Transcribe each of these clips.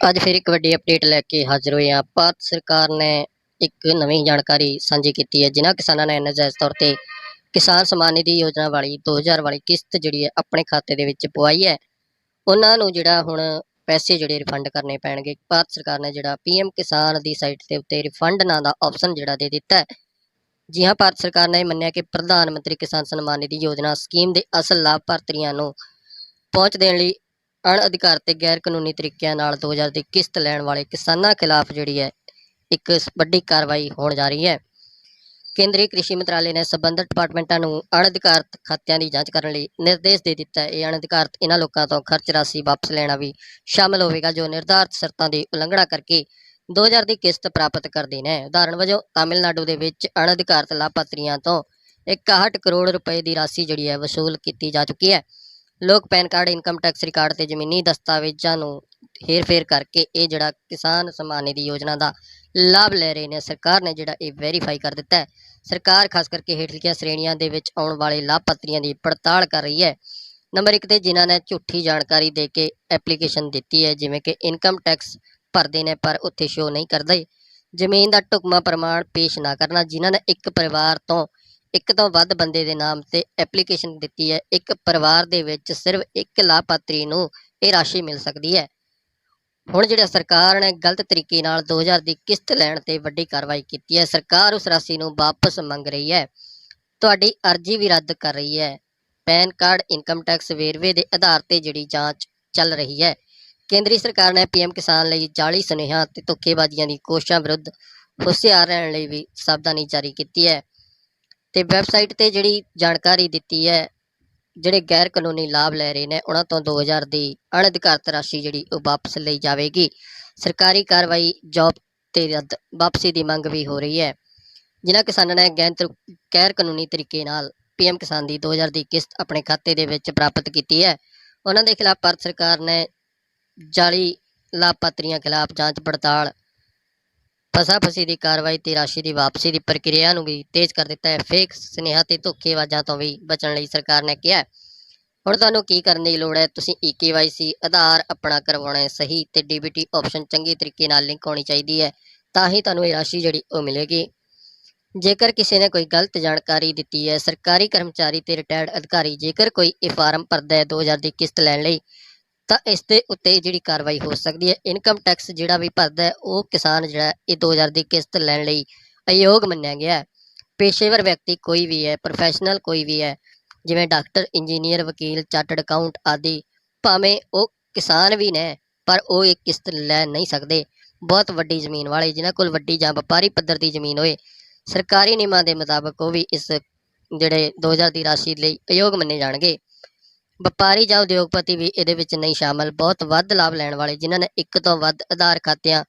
ਅੱਜ ਫਿਰ ਇੱਕ ਵੱਡੀ ਅਪਡੇਟ ਲੈ ਕੇ ਹਾਜ਼ਰ ਹੋਏ ਹਾਂ। ਭਾਰਤ ਸਰਕਾਰ ਨੇ ਇੱਕ ਨਵੀਂ ਜਾਣਕਾਰੀ ਸਾਂਝੀ ਕੀਤੀ ਹੈ, ਜਿਨ੍ਹਾਂ ਕਿਸਾਨਾਂ ਨੇ ਨਜਾਇਜ਼ ਤੌਰ ਤੇ ਕਿਸਾਨ ਸਨਮਾਨ ਨਿਧੀ ਯੋਜਨਾ ਵਾਲੀ 2000 ਵਾਲੀ ਕਿਸ਼ਤ ਜਿਹੜੀ ਹੈ ਆਪਣੇ ਖਾਤੇ ਦੇ ਵਿੱਚ ਪਵਾਈ ਹੈ। ਉਹਨਾਂ ਨੂੰ ਜਿਹੜਾ ਹੁਣ ਪੈਸੇ ਜਿਹੜੇ ਰਿਫੰਡ ਕਰਨੇ ਪੈਣਗੇ, ਭਾਰਤ ਸਰਕਾਰ ਨੇ ਜਿਹੜਾ ਪੀਐਮ ਕਿਸਾਨ ਦੀ ਸਾਈਟ ਦੇ ਉੱਤੇ ਰਿਫੰਡ ਨਾਂ ਦਾ ਆਪਸ਼ਨ ਜਿਹੜਾ ਦੇ ਦਿੱਤਾ ਹੈ। ਜੀ ਹਾਂ, ਭਾਰਤ ਸਰਕਾਰ ਨੇ ਇਹ ਮੰਨਿਆ ਕਿ ਪ੍ਰਧਾਨ ਮੰਤਰੀ ਕਿਸਾਨ ਸਨਮਾਨ ਨਿਧੀ ਯੋਜਨਾ ਸਕੀਮ ਦੇ ਅਸਲ ਲਾਭਪਾਤਰੀਆਂ ਨੂੰ ਪਹੁੰਚ ਦੇਣ ਲਈ ਅਣਅਧਿਕਾਰਤ ਤੇ ਗੈਰ ਕਾਨੂੰਨੀ ਤਰੀਕਿਆਂ ਨਾਲ 2000 ਦੀ ਕਿਸ਼ਤ ਲੈਣ ਵਾਲੇ ਕਿਸਾਨਾਂ ਖਿਲਾਫ ਜਿਹੜੀ ਹੈ, ਇੱਕ ਵੱਡੀ ਕਾਰਵਾਈ ਹੋਣ ਜਾ ਰਹੀ ਹੈ। ਕੇਂਦਰੀ ਕ੍ਰਿਸ਼ੀ ਮੰਤਰਾਲੇ ਨੇ ਸਬੰਧਤ ਡਿਪਾਰਟਮੈਂਟਾਂ ਨੂੰ ਅਣਅਧਿਕਾਰਤ ਖਾਤਿਆਂ ਦੀ ਜਾਂਚ ਕਰਨ ਲਈ ਨਿਰਦੇਸ਼ ਦੇ ਦਿੱਤਾ ਹੈ। ਇਹ ਅਣਅਧਿਕਾਰਤ ਇਹਨਾਂ ਲੋਕਾਂ ਤੋਂ ਖਰਚ ਰਾਸ਼ੀ ਵਾਪਸ ਲੈਣਾ ਵੀ ਸ਼ਾਮਲ ਹੋਵੇਗਾ, ਜੋ ਨਿਰਧਾਰਤ ਸ਼ਰਤਾਂ ਦੀ ਉਲੰਘਣਾ ਕਰਕੇ 2000 ਦੀ ਕਿਸ਼ਤ ਪ੍ਰਾਪਤ ਕਰਦੇ ਨੇ। ਉਦਾਹਰਣ ਵਜੋਂ, ਤਾਮਿਲਨਾਡੂ ਦੇ ਵਿੱਚ ਅਣਅਧਿਕਾਰਤ ਲਾਭਪਾਤਰੀਆਂ ਤੋਂ 61 ਕਰੋੜ ਰੁਪਏ ਦੀ ਰਾਸ਼ੀ ਜਿਹੜੀ ਹੈ, ਵਸੂਲ ਕੀਤੀ ਜਾ ਚੁੱਕੀ ਹੈ। ਲੋਕ PAN card, income tax record ਤੇ ਜ਼ਮੀਨੀ ਦਸਤਾਵੇਜ਼ਾਂ ਨੂੰ ਹੇਰ-ਫੇਰ ਕਰਕੇ ਇਹ ਜਿਹੜਾ ਕਿਸਾਨ ਸਨਮਾਨ ਨਿਧੀ ਯੋਜਨਾ ਦਾ ਲਾਭ ਲੈ ਰਹੇ ਨੇ, ਸਰਕਾਰ ਨੇ ਜਿਹੜਾ ਇਹ ਵੈਰੀਫਾਈ ਕਰ ਦਿੱਤਾ ਹੈ। ਸਰਕਾਰ ਖਾਸ ਕਰਕੇ ਹੇਠ ਲਿਖੀਆਂ ਸ਼੍ਰੇਣੀਆਂ ਦੇ ਵਿੱਚ ਆਉਣ ਵਾਲੇ ਲਾਭਪਾਤਰੀਆਂ ਦੀ ਪੜਤਾਲ ਕਰ ਰਹੀ ਹੈ। ਨੰਬਰ 1 ਤੇ ਜਿਨ੍ਹਾਂ ਨੇ ਝੂਠੀ ਜਾਣਕਾਰੀ ਦੇ ਕੇ ਐਪਲੀਕੇਸ਼ਨ ਦਿੱਤੀ ਹੈ, ਜਿਵੇਂ ਕਿ ਇਨਕਮ ਟੈਕਸ ਭਰਦੇ ਨੇ, ਪਰ ਉੱਥੇ ਸ਼ੋ ਨਹੀਂ ਕਰਦੇ। ਜ਼ਮੀਨ ਦਾ ਢੁਕਵਾਂ ਪ੍ਰਮਾਣ ਪੇਸ਼ ਨਾ ਕਰਨਾ, ਜਿਨ੍ਹਾਂ ਨੇ ਇੱਕ ਪਰਿਵਾਰ ਤੋਂ ਇੱਕ ਤੋਂ ਵੱਧ ਬੰਦੇ ਦੇ ਨਾਮ ਤੇ ਐਪਲੀਕੇਸ਼ਨ ਦਿੱਤੀ ਹੈ। ਇੱਕ ਪਰਿਵਾਰ ਦੇ ਵਿੱਚ ਸਿਰਫ ਇੱਕ ਲਾਭਪਾਤਰੀ ਨੂੰ ਇਹ ਰਾਸ਼ੀ ਮਿਲ ਸਕਦੀ ਹੈ। ਹੁਣ ਜਿਹੜਾ ਸਰਕਾਰ ਨੇ ਗਲਤ ਤਰੀਕੇ ਨਾਲ 2000 ਦੀ ਕਿਸ਼ਤ ਲੈਣ ਤੇ ਵੱਡੀ ਕਾਰਵਾਈ ਕੀਤੀ ਹੈ, ਸਰਕਾਰ ਉਸ ਰਾਸ਼ੀ ਨੂੰ ਵਾਪਸ ਮੰਗ ਰਹੀ ਹੈ। ਤੁਹਾਡੀ ਅਰਜ਼ੀ ਵੀ ਰੱਦ ਕਰ ਰਹੀ ਹੈ। ਪੈਨ ਕਾਰਡ, ਇਨਕਮ ਟੈਕਸ, ਵੇਰਵੇ ਦੇ ਆਧਾਰ ਤੇ ਜਿਹੜੀ ਜਾਂਚ ਚੱਲ ਰਹੀ ਹੈ। ਕੇਂਦਰੀ ਸਰਕਾਰ ਨੇ ਪੀਐਮ ਕਿਸਾਨ ਲਈ ਜਾਲੀ ਸੁਨੇਹਾ ਤੇ ਧੋਖੇਬਾਜ਼ੀਆਂ ਦੀ ਕੋਸ਼ਿਸ਼ਾਂ ਵਿਰੁੱਧ ਹੁਸ਼ਿਆਰ ਰਹਿਣ ਲਈ ਵੀ ਸਾਵਧਾਨੀ ਜਾਰੀ ਕੀਤੀ ਹੈ। ਤੇ ਵੈਬਸਾਈਟ ਤੇ ਜਿਹੜੀ ਜਾਣਕਾਰੀ ਦਿੱਤੀ ਹੈ, ਜਿਹੜੇ ਗੈਰ ਕਾਨੂੰਨੀ ਲਾਭ ਲੈ ਰਹੇ ਨੇ, ਉਹਨਾਂ ਤੋਂ 2000 ਦੀ ਅਣਅਧਿਕਾਰਤ ਰਾਸ਼ੀ ਜਿਹੜੀ ਉਹ ਵਾਪਸ ਲਈ ਜਾਵੇਗੀ। ਸਰਕਾਰੀ ਕਾਰਵਾਈ ਜੌਬ ਤੇ ਰੱਦ, ਵਾਪਸੀ ਦੀ ਮੰਗ ਵੀ ਹੋ ਰਹੀ ਹੈ। ਜਿਨ੍ਹਾਂ ਕਿਸਾਨਾਂ ਨੇ ਗੈਰ ਗੈਰ ਕਾਨੂੰਨੀ ਤਰੀਕੇ ਨਾਲ ਪੀਐਮ ਕਿਸਾਨ ਦੀ 2000 ਦੀ ਕਿਸ਼ਤ ਆਪਣੇ ਖਾਤੇ ਦੇ ਵਿੱਚ ਪ੍ਰਾਪਤ ਕੀਤੀ ਹੈ। ਉਹਨਾਂ ਦੇ ਖਿਲਾਫ ਭਾਰਤ ਸਰਕਾਰ ਨੇ ਜਾਲੀ ਲਾਭਪਾਤਰੀਆਂ ਖਿਲਾਫ ਜਾਂਚ ਪੜਤਾਲ ਫਸਾ ਫਸੀ ਦੀ ਕਾਰਵਾਈ ਤੇ ਰਾਸ਼ੀ ਦੀ ਵਾਪਸੀ ਦੀ ਪ੍ਰਕਿਰਿਆ ਨੂੰ ਵੀ ਤੇਜ਼ ਕਰ ਦਿੱਤਾ ਹੈ। ਫੇਕ ਸੁਨੇਹਾ ਤੇ ਧੋਖੇਬਾਜ਼ਾਂ ਤੋਂ ਵੀ ਬਚਣ ਲਈ ਸਰਕਾਰ ਨੇ ਕਿਹਾ ਹੁਣ ਤੁਹਾਨੂੰ ਕੀ ਕਰਨ ਦੀ ਲੋੜ ਹੈ? ਤੁਸੀਂ ਈਕੇਵਾਈਸੀ ਆਧਾਰ ਆਪਣਾ ਕਰਵਾਉਣਾ ਹੈ ਸਹੀ ਤੇ ਡੀਬੀਟੀ ਆਪਸ਼ਨ ਚੰਗੇ ਤਰੀਕੇ ਨਾਲ ਲਿੰਕ ਹੋਣੀ ਚਾਹੀਦੀ ਹੈ, ਤਾਂ ਹੀ ਤੁਹਾਨੂੰ ਇਹ ਰਾਸ਼ੀ ਜਿਹੜੀ ਉਹ ਮਿਲੇਗੀ। ਜੇਕਰ ਕਿਸੇ ਨੇ ਕੋਈ ਗਲਤ ਜਾਣਕਾਰੀ ਦਿੱਤੀ ਹੈ, ਸਰਕਾਰੀ ਕਰਮਚਾਰੀ ਤੇ ਰਿਟਾਇਰਡ ਅਧਿਕਾਰੀ ਜੇਕਰ ਕੋਈ ਇਹ ਫਾਰਮ ਭਰਦਾ ਹੈ 2000 ਦੀ ਕਿਸ਼ਤ ਲੈਣ ਲਈ ਤਾਂ ਇਸ ਦੇ ਉੱਤੇ ਜਿਹੜੀ ਕਾਰਵਾਈ ਹੋ ਸਕਦੀ ਹੈ। ਇਨਕਮ ਟੈਕਸ ਜਿਹੜਾ ਵੀ ਭਰਦਾ ਹੈ ਉਹ ਕਿਸਾਨ ਜਿਹੜਾ ਹੈ, ਇਹ 2000 ਦੀ ਕਿਸ਼ਤ ਲੈਣ ਲਈ ਅਯੋਗ ਮੰਨਿਆ ਗਿਆ ਹੈ। ਪੇਸ਼ੇਵਰ ਵਿਅਕਤੀ ਕੋਈ ਵੀ ਹੈ ਪ੍ਰੋਫੈਸ਼ਨਲ ਕੋਈ ਵੀ ਹੈ ਜਿਵੇਂ ਡਾਕਟਰ ਇੰਜੀਨੀਅਰ ਵਕੀਲ ਚਾਰਟਰਡ ਅਕਾਊਂਟ ਆਦਿ ਭਾਵੇਂ ਉਹ ਕਿਸਾਨ ਵੀ ਨੇ ਪਰ ਉਹ ਇਹ ਕਿਸ਼ਤ ਲੈ ਨਹੀਂ ਸਕਦੇ। ਬਹੁਤ ਵੱਡੀ ਜ਼ਮੀਨ ਵਾਲੇ ਜਿਨ੍ਹਾਂ ਕੋਲ ਵੱਡੀ ਜਾਂ ਵਪਾਰੀ ਪੱਧਰ ਦੀ ਜ਼ਮੀਨ ਹੋਏ ਸਰਕਾਰੀ ਨਿਯਮਾਂ ਦੇ ਮੁਤਾਬਕ ਉਹ ਵੀ ਇਸ ਜਿਹੜੇ 2000 ਦੀ ਰਾਸ਼ੀ ਲਈ ਅਯੋਗ ਮੰਨੇ ਜਾਣਗੇ। ਵਪਾਰੀ ਜਾਂ ਉਦਯੋਗਪਤੀ ਵੀ ਇਹਦੇ ਵਿੱਚ ਨਹੀਂ ਸ਼ਾਮਲ। ਬਹੁਤ ਵੱਧ ਲਾਭ ਲੈਣ ਵਾਲੇ ਜਿਨ੍ਹਾਂ ਨੇ ਇੱਕ ਤੋਂ ਵੱਧ ਆਧਾਰ ਖਾਤਿਆਂ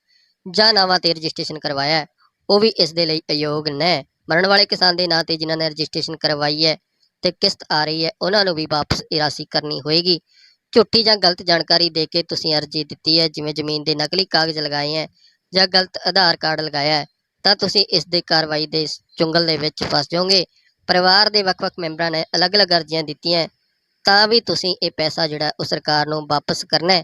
ਜਾਂ ਨਾਵਾਂ ਤੇ ਰਜਿਸਟ੍ਰੇਸ਼ਨ ਕਰਵਾਇਆ ਉਹ ਵੀ ਇਸ ਦੇ ਲਈ ਅਯੋਗ ਨੇ। ਮਰਨ ਵਾਲੇ ਕਿਸਾਨ ਦੇ ਨਾਂ ਤੇ ਜਿਨ੍ਹਾਂ ਨੇ ਰਜਿਸਟ੍ਰੇਸ਼ਨ ਕਰਵਾਈ ਹੈ ਤੇ ਕਿਸ਼ਤ ਆ ਰਹੀ ਹੈ, ਉਹਨਾਂ ਨੂੰ ਵੀ ਵਾਪਸ ਇਰਾਸੀ ਕਰਨੀ ਹੋਏਗੀ। ਝੂਠੀ ਜਾਂ ਗਲਤ ਜਾਣਕਾਰੀ ਦੇ ਕੇ ਤੁਸੀਂ ਅਰਜ਼ੀ ਦਿੱਤੀ ਹੈ, ਜਿਵੇਂ ਜ਼ਮੀਨ ਦੇ ਨਕਲੀ ਕਾਗਜ਼ ਲਗਾਏ ਹੈ ਜਾਂ ਗਲਤ ਆਧਾਰ ਕਾਰਡ ਲਗਾਇਆ ਹੈ, ਤਾਂ ਤੁਸੀਂ ਇਸ ਦੇ ਕਾਰਵਾਈ ਦੇ ਚੁੰਗਲ ਦੇ ਵਿੱਚ ਫਸ ਜਾਓਗੇ। ਪਰਿਵਾਰ ਦੇ ਵੱਖ-ਵੱਖ ਮੈਂਬਰਾਂ ਨੇ ਅਲੱਗ-ਅਲੱਗ ਅਰਜ਼ੀਆਂ ਦਿੱਤੀਆਂ ਤਾਂ ਵੀ ਤੁਸੀਂ ਇਹ ਪੈਸਾ ਜਿਹੜਾ ਉਹ ਸਰਕਾਰ ਨੂੰ ਵਾਪਸ ਕਰਨਾ ਹੈ।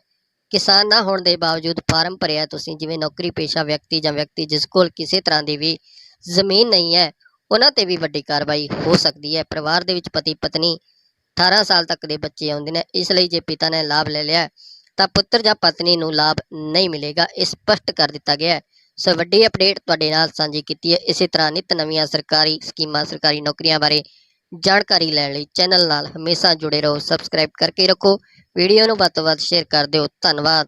ਕਿਸਾਨ ਨਾ ਹੋਣ ਦੇ ਬਾਵਜੂਦ ਫਾਰਮ ਭਰਿਆ ਤੁਸੀਂ, ਜਿਵੇਂ ਨੌਕਰੀ ਪੇਸ਼ਾ ਵਿਅਕਤੀ ਜਾਂ ਵਿਅਕਤੀ ਜਿਸ ਕੋਲ ਕਿਸੇ ਤਰ੍ਹਾਂ ਦੀ ਵੀ ਜ਼ਮੀਨ ਨਹੀਂ ਹੈ, ਉਹਨਾਂ ਤੇ ਵੀ ਵੱਡੀ ਕਾਰਵਾਈ ਹੋ ਸਕਦੀ ਹੈ। ਪਰਿਵਾਰ ਦੇ ਵਿੱਚ ਪਤੀ ਪਤਨੀ 18 ਸਾਲ ਤੱਕ ਦੇ ਬੱਚੇ ਆਉਂਦੇ ਨੇ, ਇਸ ਲਈ ਜੇ ਪਿਤਾ ਨੇ ਲਾਭ ਲੈ ਲਿਆ ਤਾਂ ਪੁੱਤਰ ਜਾਂ ਪਤਨੀ ਨੂੰ ਲਾਭ ਨਹੀਂ ਮਿਲੇਗਾ, ਇਹ ਸਪਸ਼ਟ ਕਰ ਦਿੱਤਾ ਗਿਆ ਹੈ। ਸੋ ਵੱਡੀ ਅਪਡੇਟ ਤੁਹਾਡੇ ਨਾਲ ਸਾਂਝੀ ਕੀਤੀ ਹੈ। ਇਸੇ ਤਰ੍ਹਾਂ ਨਿਤ ਨਵੀਆਂ ਸਰਕਾਰੀ ਸਕੀਮਾਂ, ਸਰਕਾਰੀ ਨੌਕਰੀਆਂ ਬਾਰੇ ਜਾਣਕਾਰੀ ਲੈਣ ਲਈ ਚੈਨਲ ਨਾਲ ਹਮੇਸ਼ਾ ਜੁੜੇ ਰਹੋ ਸਬਸਕ੍ਰਾਈਬ ਕਰਕੇ ਰੱਖੋ। ਵੀਡੀਓ ਨੂੰ ਵੱਧ ਤੋਂ ਵੱਧ ਸ਼ੇਅਰ ਕਰ ਦਿਓ। ਧੰਨਵਾਦ।